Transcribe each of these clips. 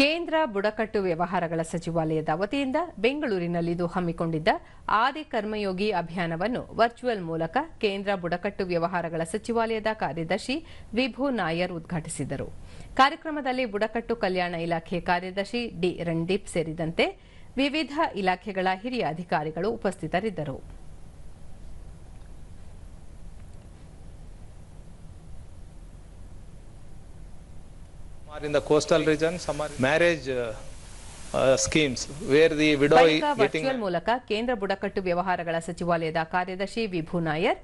ಕೇಂದ್ರ ಬುಡಕಟ್ಟು ವ್ಯವಹಾರಗಳ ಸಚಿವಾಲಯದ ವತಿಯಿಂದ ಬೆಂಗಳೂರಿನಲ್ಲಿಂದು ಹಮ್ಮಿಕೊಂಡಿದ್ದ ಆದಿ ಕರ್ಮಯೋಗಿ ಅಭಿಯಾನವನ್ನು ವರ್ಚುವಲ್ ಮೂಲಕ ಕೇಂದ್ರ ಬುಡಕಟ್ಟು ವ್ಯವಹಾರಗಳ ಸಚಿವಾಲಯದ ಕಾರ್ಯದರ್ಶಿ ವಿಭು ನಾಯರ್ ಉದ್ಘಾಟಿಸಿದರು. ಕಾರ್ಯಕ್ರಮದಲ್ಲಿ ಬುಡಕಟ್ಟು ಕಲ್ಯಾಣ ಇಲಾಖೆ ಕಾರ್ಯದರ್ಶಿ ಡಿ ರಣದೀಪ್ ಸೇರಿದಂತೆ ವಿವಿಧ ಇಲಾಖೆಗಳ ಹಿರಿಯ ಅಧಿಕಾರಿಗಳು ಉಪಸ್ಥಿತರಿದ್ದರು. Are in the coastal region, some are marriage uh, uh, schemes where the widow is getting virtual ಮೂಲಕ ಕೇಂದ್ರ ಬುಡಕಟ್ಟು ವ್ಯವಹಾರಗಳ ಸಚಿವಾಲಯದ ಕಾರ್ಯದರ್ಶಿ ವಿಭು ನಾಯರ್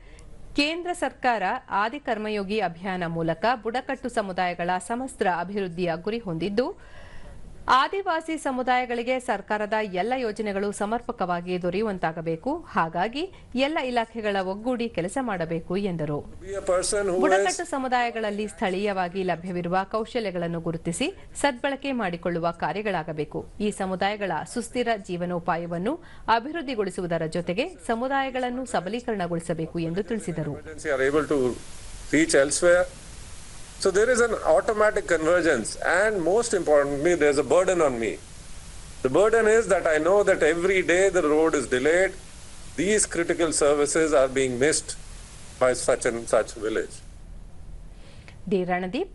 ಕೇಂದ್ರ ಸರ್ಕಾರ ಆದಿ ಕರ್ಮಯೋಗಿ ಅಭಿಯಾನ ಮೂಲಕ ಬುಡಕಟ್ಟು ಸಮುದಾಯಗಳ ಸಮಸ್ತ ಅಭಿವೃದ್ಧಿಯ ಗುರಿ ಹೊಂದಿದ್ದು ಆದಿವಾಸಿ ಸಮುದಾಯಗಳಿಗೆ ಸರ್ಕಾರದ ಎಲ್ಲ ಯೋಜನೆಗಳು ಸಮರ್ಪಕವಾಗಿ ದೊರೆಯುವಂತಾಗಬೇಕು. ಹಾಗಾಗಿ ಎಲ್ಲ ಇಲಾಖೆಗಳ ಒಗ್ಗೂಡಿ ಕೆಲಸ ಮಾಡಬೇಕು ಎಂದರು. ಬುಡಕಟ್ಟು ಸಮುದಾಯಗಳಲ್ಲಿ ಸ್ಥಳೀಯವಾಗಿ ಲಭ್ಯವಿರುವ ಕೌಶಲ್ಯಗಳನ್ನು ಗುರುತಿಸಿ ಸದ್ಬಳಕೆ ಮಾಡಿಕೊಳ್ಳುವ ಕಾರ್ಯಗಳಾಗಬೇಕು. ಈ ಸಮುದಾಯಗಳ ಸುಸ್ಥಿರ ಜೀವನೋಪಾಯವನ್ನು ಅಭಿವೃದ್ಧಿಗೊಳಿಸುವುದರ ಜೊತೆಗೆ ಸಮುದಾಯಗಳನ್ನು ಸಬಲೀಕರಣಗೊಳಿಸಬೇಕು ಎಂದು ತಿಳಿಸಿದರು. So there is an automatic convergence, and most importantly, there's a burden on me. The burden is that I know that every day the road is delayed, these critical services are being missed by such and such village. D. Ranadeep,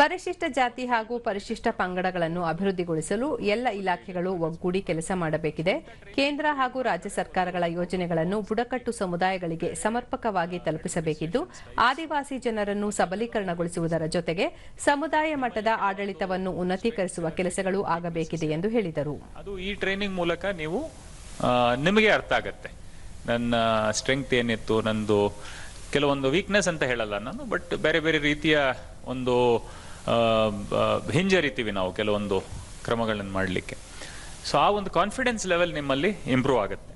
ಪರಿಶಿಷ್ಟ ಜಾತಿ ಹಾಗೂ ಪರಿಶಿಷ್ಟ ಪಂಗಡಗಳನ್ನು ಅಭಿವೃದ್ಧಿಗೊಳಿಸಲು ಎಲ್ಲ ಇಲಾಖೆಗಳು ಒಗ್ಗೂಡಿ ಕೆಲಸ ಮಾಡಬೇಕಿದೆ. ಕೇಂದ್ರ ಹಾಗೂ ರಾಜ್ಯ ಸರ್ಕಾರಗಳ ಯೋಜನೆಗಳನ್ನು ಬುಡಕಟ್ಟು ಸಮುದಾಯಗಳಿಗೆ ಸಮರ್ಪಕವಾಗಿ ತಲುಪಿಸಬೇಕಿದ್ದು, ಆದಿವಾಸಿ ಜನರನ್ನು ಸಬಲೀಕರಣಗೊಳಿಸುವುದರ ಜೊತೆಗೆ ಸಮುದಾಯ ಮಟ್ಟದ ಆಡಳಿತವನ್ನು ಉನ್ನತೀಕರಿಸುವ ಕೆಲಸಗಳು ಆಗಬೇಕಿದೆ ಎಂದು ಹೇಳಿದರು. ಅದು ಈ ಟ್ರೈನಿಂಗ್ ಮೂಲಕ ನೀವು ನಿಮಗೆ ಅರ್ಥ ಆಗುತ್ತೆ. ನನ್ನ ಸ್ಟ್ರೆಂಗ್ತ್ ಏನಿತ್ತು, ನಂದು ಕೆಲವೊಂದು ವೀಕ್ನೆಸ್ ಅಂತ ಹೇಳಲ್ಲ ನಾನು ಬಟ್ ಬೇರೆ ಬೇರೆ ರೀತಿಯ ಒಂದು ಹಿಂಜರಿತೀವಿ ನಾವು ಕೆಲವೊಂದು ಕ್ರಮಗಳನ್ನು ಮಾಡಲಿಕ್ಕೆ. ಸೊ ಆ ಒಂದು ಕಾನ್ಫಿಡೆನ್ಸ್ ಲೆವೆಲ್ ನಿಮ್ಮಲ್ಲಿ ಇಂಪ್ರೂವ್ ಆಗುತ್ತೆ.